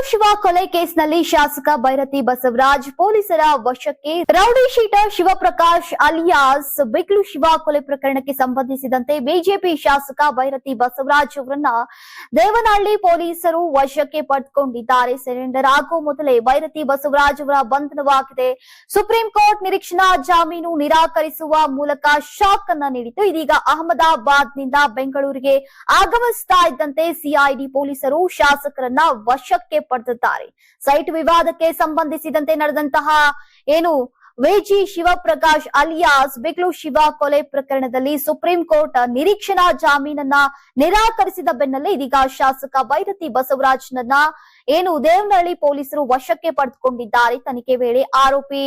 ಬಿಕ್ಲು ಶಿವ ಕೊಲೆ ಕೇಸ್ನಲ್ಲಿ ಶಾಸಕ ಭೈರತಿ ಬಸವರಾಜ್, ಪೊಲೀಸರ ವಶಕ್ಕೆ rowdy sheeter Shivaprakash alias Biklu Shiva ಕೊಲೆ ಪ್ರಕರಣಕ್ಕೆ ಸಂಬಂಧಿಸಿದಂತೆ ಬಿಜೆಪಿ ಶಾಸಕ ಭೈರತಿ ಬಸವರಾಜ್ ಅವರನ್ನ ದೇವನಹಳ್ಳಿ ಪೊಲೀಸರು ವಶಕ್ಕೆ ಪಡೆದುಕೊಂಡಿದ್ದಾರೆ ಸಿಲಿಂಡರ್ ಆಗೋ ಮೊದಲೇ ಭೈರತಿ ಬಸವರಾಜ್ ಅವರ ಬಂಧನವಾಗಿದೆ. ಸುಪ್ರೀಂ ಕೋರ್ಟ್ ನಿರೀಕ್ಷಣಾ ಜಾಮೀನು ನಿರಾಕರಿಸುವ ಮೂಲಕ ಶಾಕ್ ಅನ್ನ ನೀಡಿತು ಇದೀಗ ಅಹಮದಾಬಾದ್ನಿಂದ ಬೆಂಗಳೂರಿಗೆ ಆಗಮಿಸ್ತಾ ಇದ್ದಂತೆ ಸಿಐಡಿ ಪೊಲೀಸರು ಶಾಸಕರನ್ನ ವಶಕ್ಕೆ ಪಡೆದಿದ್ದಾರೆ. ಸೈಟ್ ವಿವಾದಕ್ಕೆ ಸಂಬಂಧಿಸಿದಂತೆ ನಡೆದಂತಹ ಏನು ವೇಜಿ ಶಿವಪ್ರಕಾಶ್ ಅಲಿಯಾಸ್ ಬಿಗ್ಲು ಶಿವ ಕೊಲೆ ಪ್ರಕರಣದಲ್ಲಿ ಸುಪ್ರೀಂ ಕೋರ್ಟ್ ನಿರೀಕ್ಷಣಾ ಜಾಮೀನನ್ನ ನಿರಾಕರಿಸಿದ ಬೆನ್ನಲ್ಲೇ ಇದೀಗ ಶಾಸಕ ಬೈರತಿ ಬಸವರಾಜ್ನನ್ನ ಏನು ದೇವನಹಳ್ಳಿ ಪೊಲೀಸರು ವಶಕ್ಕೆ ಪಡೆದುಕೊಂಡಿದ್ದಾರೆ? ತನಿಖೆ ವೇಳೆ ಆರೋಪಿ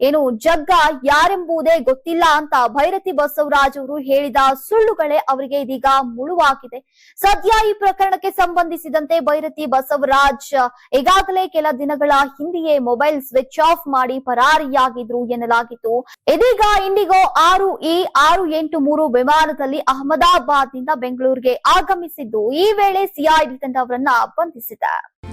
ಏನು ಜಗ್ಗ ಯಾರೆಂಬುದೇ ಗೊತ್ತಿಲ್ಲ ಅಂತ ಭೈರತಿ ಬಸವರಾಜ್ ಅವರು ಹೇಳಿದ ಸುಳ್ಳುಗಳೇ ಅವರಿಗೆ ಇದೀಗ ಮುಳುವಾಗಿದೆ. ಸದ್ಯ ಈ ಪ್ರಕರಣಕ್ಕೆ ಸಂಬಂಧಿಸಿದಂತೆ ಭೈರತಿ ಬಸವರಾಜ್ ಈಗಾಗಲೇ ಕೆಲ ದಿನಗಳ ಹಿಂದೆಯೇ ಮೊಬೈಲ್ ಸ್ವಿಚ್ ಆಫ್ ಮಾಡಿ ಪರಾರಿಯಾಗಿದ್ರು ಎನ್ನಲಾಗಿತ್ತು. ಇದೀಗ ಇಂಡಿಗೋ ಆರು ಇ ಆರು ಎಂಟು ಮೂರು ವಿಮಾನದಲ್ಲಿ ಅಹಮದಾಬಾದ್ನಿಂದ ಬೆಂಗಳೂರಿಗೆ ಆಗಮಿಸಿದ್ದು, ಈ ವೇಳೆ ಸಿಐಡಿ ತಂಡವರನ್ನ ಬಂಧಿಸಿದೆ.